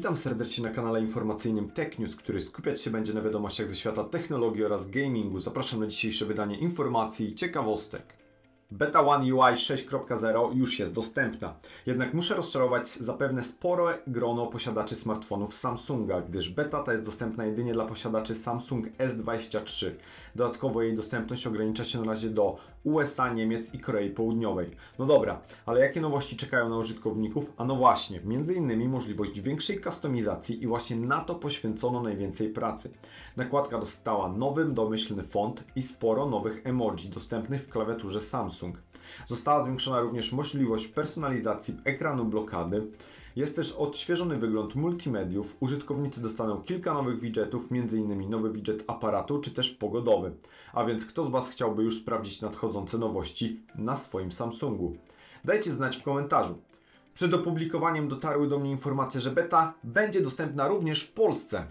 Witam serdecznie na kanale informacyjnym Tech News, który skupiać się będzie na wiadomościach ze świata technologii oraz gamingu. Zapraszam na dzisiejsze wydanie informacji i ciekawostek. Beta One UI 6.0 już jest dostępna. Jednak muszę rozczarować zapewne spore grono posiadaczy smartfonów Samsunga, gdyż beta ta jest dostępna jedynie dla posiadaczy Samsung S23. Dodatkowo jej dostępność ogranicza się na razie do USA, Niemiec i Korei Południowej. No dobra, ale jakie nowości czekają na użytkowników? A no właśnie, między innymi możliwość większej kustomizacji i właśnie na to poświęcono najwięcej pracy. Nakładka dostała nowy domyślny font i sporo nowych emoji dostępnych w klawiaturze Samsung. Została zwiększona również możliwość personalizacji ekranu blokady. Jest też odświeżony wygląd multimediów. Użytkownicy dostaną kilka nowych widgetów, m.in. nowy widget aparatu czy też pogodowy. A więc kto z Was chciałby już sprawdzić nadchodzące nowości na swoim Samsungu? Dajcie znać w komentarzu. Przed opublikowaniem dotarły do mnie informacje, że beta będzie dostępna również w Polsce.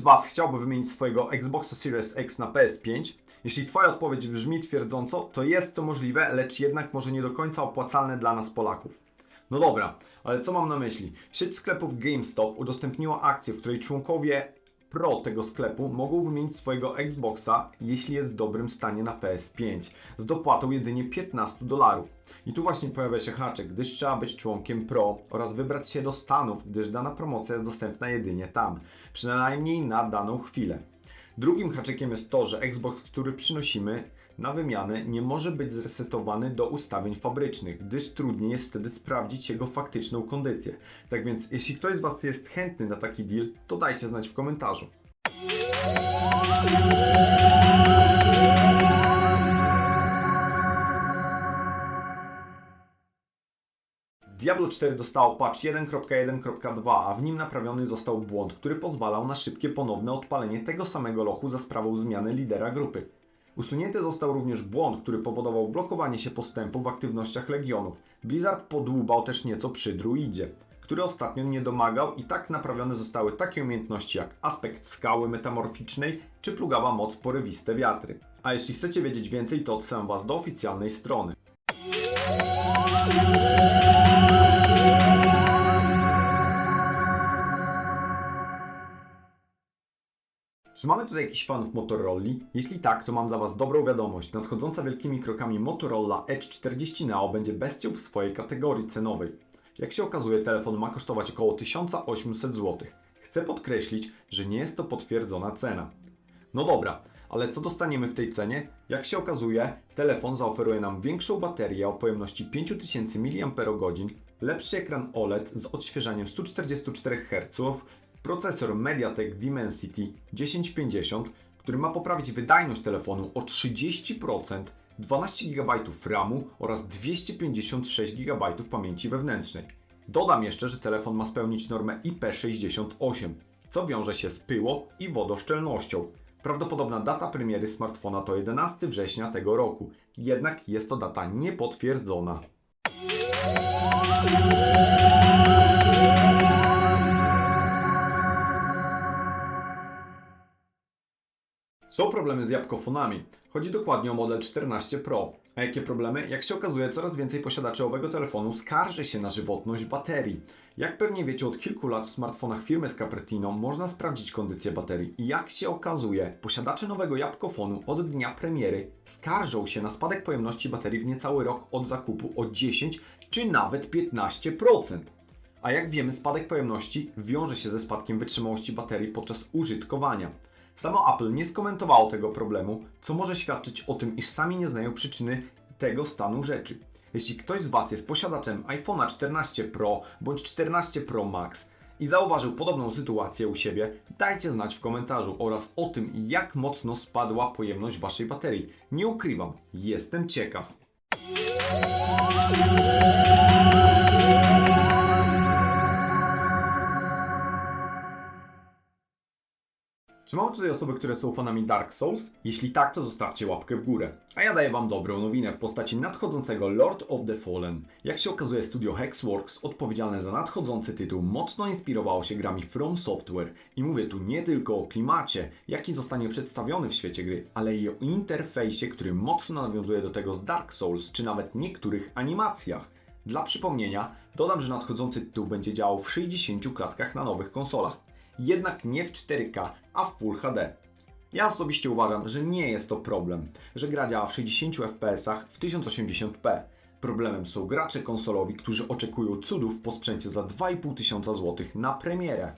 Z Was chciałby wymienić swojego Xboxa Series X na PS5? Jeśli Twoja odpowiedź brzmi twierdząco, to jest to możliwe, lecz jednak może nie do końca opłacalne dla nas Polaków. No dobra, ale co mam na myśli? Sieć sklepów GameStop udostępniła akcję, w której członkowie pro tego sklepu mogą wymienić swojego Xboxa, jeśli jest w dobrym stanie na PS5, z dopłatą jedynie 15 dolarów. I tu właśnie pojawia się haczyk, gdyż trzeba być członkiem pro oraz wybrać się do Stanów, gdyż dana promocja jest dostępna jedynie tam, przynajmniej na daną chwilę. Drugim haczykiem jest to, że Xbox, który przynosimy na wymianę, nie może być zresetowany do ustawień fabrycznych, gdyż trudniej jest wtedy sprawdzić jego faktyczną kondycję. Tak więc, jeśli ktoś z Was jest chętny na taki deal, to dajcie znać w komentarzu. Diablo 4 dostało patch 1.1.2, a w nim naprawiony został błąd, który pozwalał na szybkie ponowne odpalenie tego samego lochu za sprawą zmiany lidera grupy. Usunięty został również błąd, który powodował blokowanie się postępu w aktywnościach Legionów. Blizzard podłubał też nieco przy druidzie, który ostatnio nie domagał i tak naprawione zostały takie umiejętności jak aspekt skały metamorficznej czy plugawa moc porywiste wiatry. A jeśli chcecie wiedzieć więcej, to odsyłam Was do oficjalnej strony. Czy mamy tutaj jakichś fanów Motorola? Jeśli tak, to mam dla Was dobrą wiadomość. Nadchodząca wielkimi krokami Motorola Edge 40 Neo będzie bestią w swojej kategorii cenowej. Jak się okazuje, telefon ma kosztować około 1800 zł. Chcę podkreślić, że nie jest to potwierdzona cena. No dobra, ale co dostaniemy w tej cenie? Jak się okazuje, telefon zaoferuje nam większą baterię o pojemności 5000 mAh, lepszy ekran OLED z odświeżaniem 144 Hz, procesor MediaTek Dimensity 1050, który ma poprawić wydajność telefonu o 30%, 12 GB RAMu oraz 256 GB pamięci wewnętrznej. Dodam jeszcze, że telefon ma spełnić normę IP68, co wiąże się z pyło i wodoszczelnością. Prawdopodobna data premiery smartfona to 11 września tego roku, jednak jest to data niepotwierdzona. Są problemy z jabłkofonami. Chodzi dokładnie o model 14 Pro. A jakie problemy? Jak się okazuje, coraz więcej posiadaczy owego telefonu skarży się na żywotność baterii. Jak pewnie wiecie, od kilku lat w smartfonach firmy z Cupertino można sprawdzić kondycję baterii. I jak się okazuje, posiadacze nowego jabłkofonu od dnia premiery skarżą się na spadek pojemności baterii w niecały rok od zakupu o 10 czy nawet 15%. A jak wiemy, spadek pojemności wiąże się ze spadkiem wytrzymałości baterii podczas użytkowania. Samo Apple nie skomentowało tego problemu, co może świadczyć o tym, iż sami nie znają przyczyny tego stanu rzeczy. Jeśli ktoś z Was jest posiadaczem iPhone'a 14 Pro bądź 14 Pro Max i zauważył podobną sytuację u siebie, dajcie znać w komentarzu oraz o tym, jak mocno spadła pojemność Waszej baterii. Nie ukrywam, jestem ciekaw. Czy mamy tutaj osoby, które są fanami Dark Souls? Jeśli tak, to zostawcie łapkę w górę. A ja daję wam dobrą nowinę w postaci nadchodzącego Lord of the Fallen. Jak się okazuje, studio Hexworks, odpowiedzialne za nadchodzący tytuł, mocno inspirowało się grami From Software. I mówię tu nie tylko o klimacie, jaki zostanie przedstawiony w świecie gry, ale i o interfejsie, który mocno nawiązuje do tego z Dark Souls, czy nawet niektórych animacjach. Dla przypomnienia, dodam, że nadchodzący tytuł będzie działał w 60 klatkach na nowych konsolach jednak nie w 4K, a w Full HD. Ja osobiście uważam, że nie jest to problem, że gra działa w 60 fps w 1080p. Problemem są gracze konsolowi, którzy oczekują cudów po sprzęcie za 2,5 tysiąca złotych na premierę.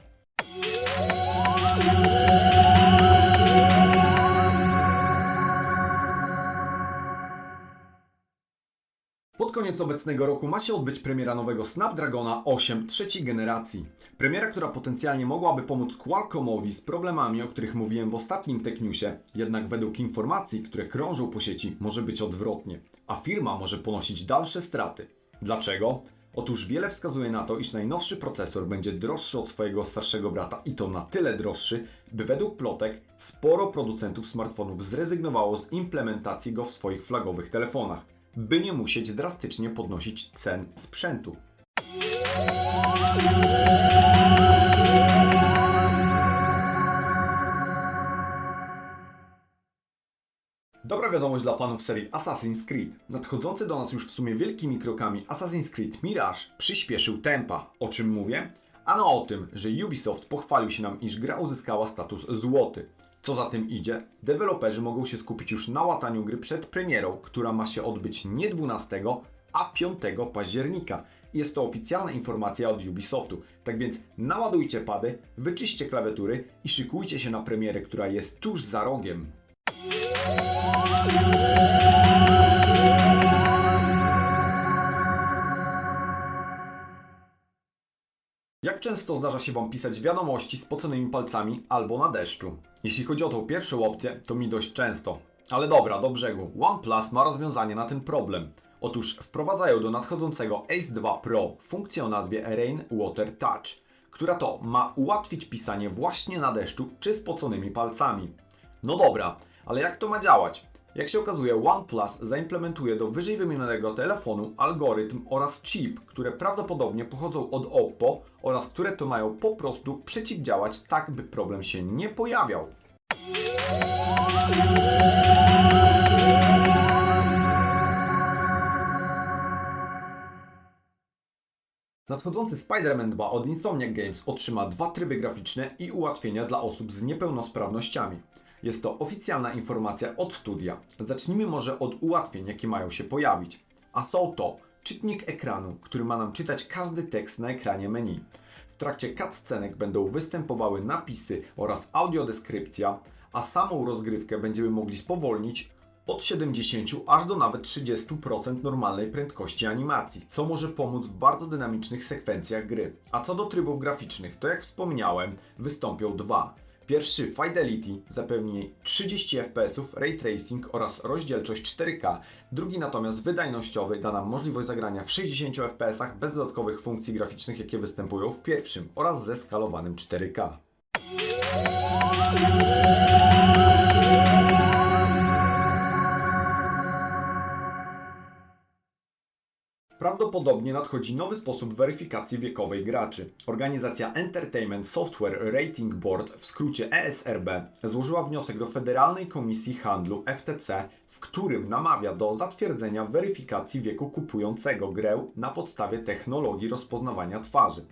Koniec obecnego roku ma się odbyć premiera nowego Snapdragona 8 trzeciej generacji. Premiera, która potencjalnie mogłaby pomóc Qualcommowi z problemami, o których mówiłem w ostatnim TechNewsie, jednak według informacji, które krążą po sieci, może być odwrotnie, a firma może ponosić dalsze straty. Dlaczego? Otóż wiele wskazuje na to, iż najnowszy procesor będzie droższy od swojego starszego brata i to na tyle droższy, by według plotek sporo producentów smartfonów zrezygnowało z implementacji go w swoich flagowych telefonach by nie musieć drastycznie podnosić cen sprzętu. Dobra wiadomość dla fanów serii Assassin's Creed. Nadchodzący do nas już w sumie wielkimi krokami Assassin's Creed Mirage przyspieszył tempa. O czym mówię? Ano o tym, że Ubisoft pochwalił się nam, iż gra uzyskała status złoty. Co za tym idzie, deweloperzy mogą się skupić już na łataniu gry przed premierą, która ma się odbyć nie 12, a 5 października. Jest to oficjalna informacja od Ubisoftu. Tak więc naładujcie pady, wyczyście klawiatury i szykujcie się na premierę, która jest tuż za rogiem. Jak często zdarza się Wam pisać wiadomości spoconymi palcami albo na deszczu? Jeśli chodzi o tą pierwszą opcję, to mi dość często. Ale dobra, do brzegu. OnePlus ma rozwiązanie na ten problem. Otóż wprowadzają do nadchodzącego Ace 2 Pro funkcję o nazwie Rain Water Touch, która to ma ułatwić pisanie właśnie na deszczu czy spoconymi palcami. No dobra, ale jak to ma działać? Jak się okazuje, OnePlus zaimplementuje do wyżej wymienionego telefonu algorytm oraz chip, które prawdopodobnie pochodzą od Oppo oraz które to mają po prostu przeciwdziałać tak, by problem się nie pojawiał. Nadchodzący Spider-Man 2 od Insomniac Games otrzyma dwa tryby graficzne i ułatwienia dla osób z niepełnosprawnościami. Jest to oficjalna informacja od studia. Zacznijmy może od ułatwień, jakie mają się pojawić. A są to czytnik ekranu, który ma nam czytać każdy tekst na ekranie menu. W trakcie cutscenek będą występowały napisy oraz audiodeskrypcja, a samą rozgrywkę będziemy mogli spowolnić od 70 aż do nawet 30% normalnej prędkości animacji, co może pomóc w bardzo dynamicznych sekwencjach gry. A co do trybów graficznych, to jak wspomniałem, wystąpią dwa. Pierwszy Fidelity zapewni 30 fps, ray tracing oraz rozdzielczość 4K. Drugi natomiast wydajnościowy da nam możliwość zagrania w 60 fps bez dodatkowych funkcji graficznych, jakie występują w pierwszym oraz ze skalowanym 4K. Prawdopodobnie nadchodzi nowy sposób weryfikacji wiekowej graczy. Organizacja Entertainment Software Rating Board, w skrócie ESRB, złożyła wniosek do Federalnej Komisji Handlu FTC, w którym namawia do zatwierdzenia weryfikacji wieku kupującego grę na podstawie technologii rozpoznawania twarzy.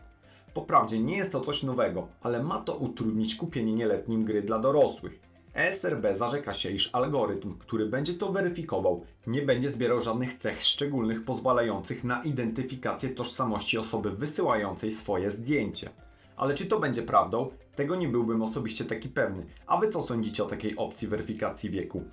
Poprawdzie nie jest to coś nowego, ale ma to utrudnić kupienie nieletnim gry dla dorosłych. ESRB zarzeka się, iż algorytm, który będzie to weryfikował, nie będzie zbierał żadnych cech szczególnych pozwalających na identyfikację tożsamości osoby wysyłającej swoje zdjęcie. Ale czy to będzie prawdą? Tego nie byłbym osobiście taki pewny. A wy co sądzicie o takiej opcji weryfikacji wieku?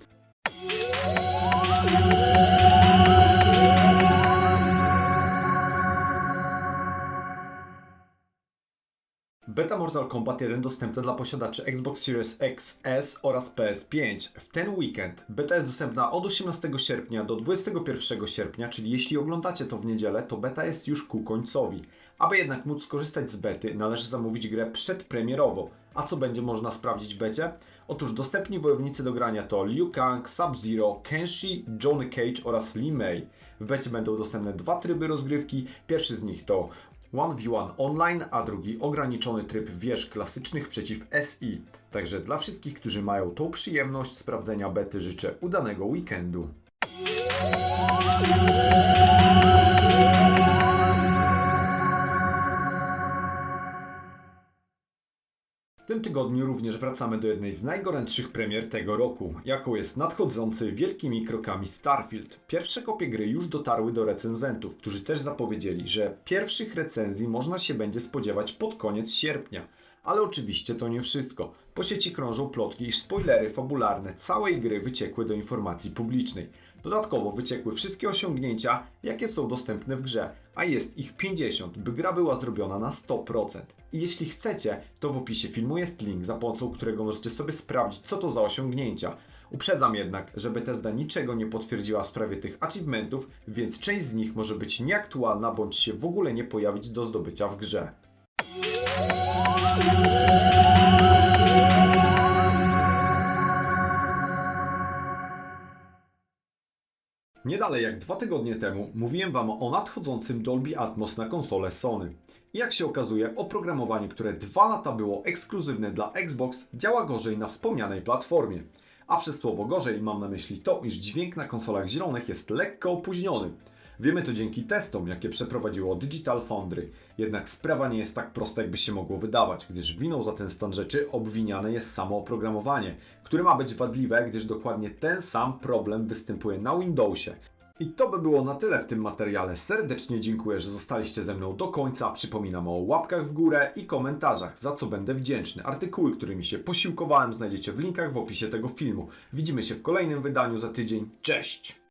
Beta Mortal Kombat 1 dostępna dla posiadaczy Xbox Series X, S oraz PS5. W ten weekend beta jest dostępna od 18 sierpnia do 21 sierpnia, czyli jeśli oglądacie to w niedzielę, to beta jest już ku końcowi. Aby jednak móc skorzystać z bety, należy zamówić grę przedpremierowo, A co będzie można sprawdzić w becie? Otóż dostępni wojownicy do grania to Liu Kang, Sub-Zero, Kenshi, Johnny Cage oraz Li Mei. W becie będą dostępne dwa tryby rozgrywki. Pierwszy z nich to 1v1 online, a drugi ograniczony tryb wież klasycznych przeciw SI. Także dla wszystkich, którzy mają tą przyjemność sprawdzenia bety życzę udanego weekendu. Tym tygodniu również wracamy do jednej z najgorętszych premier tego roku, jaką jest nadchodzący wielkimi krokami Starfield. Pierwsze kopie gry już dotarły do recenzentów, którzy też zapowiedzieli, że pierwszych recenzji można się będzie spodziewać pod koniec sierpnia. Ale oczywiście to nie wszystko. Po sieci krążą plotki, iż spoilery fabularne całej gry wyciekły do informacji publicznej. Dodatkowo wyciekły wszystkie osiągnięcia, jakie są dostępne w grze, a jest ich 50, by gra była zrobiona na 100%. I jeśli chcecie, to w opisie filmu jest link, za pomocą którego możecie sobie sprawdzić, co to za osiągnięcia. Uprzedzam jednak, że Bethesda niczego nie potwierdziła w sprawie tych achievementów, więc część z nich może być nieaktualna bądź się w ogóle nie pojawić do zdobycia w grze. Nie dalej jak dwa tygodnie temu mówiłem Wam o nadchodzącym Dolby Atmos na konsolę Sony. Jak się okazuje, oprogramowanie, które dwa lata było ekskluzywne dla Xbox, działa gorzej na wspomnianej platformie. A przez słowo gorzej mam na myśli to, iż dźwięk na konsolach zielonych jest lekko opóźniony. Wiemy to dzięki testom, jakie przeprowadziło Digital Foundry. Jednak sprawa nie jest tak prosta, jakby się mogło wydawać, gdyż winą za ten stan rzeczy obwiniane jest samo oprogramowanie, które ma być wadliwe, gdyż dokładnie ten sam problem występuje na Windowsie. I to by było na tyle w tym materiale. Serdecznie dziękuję, że zostaliście ze mną do końca. Przypominam o łapkach w górę i komentarzach, za co będę wdzięczny. Artykuły, którymi się posiłkowałem, znajdziecie w linkach w opisie tego filmu. Widzimy się w kolejnym wydaniu za tydzień. Cześć!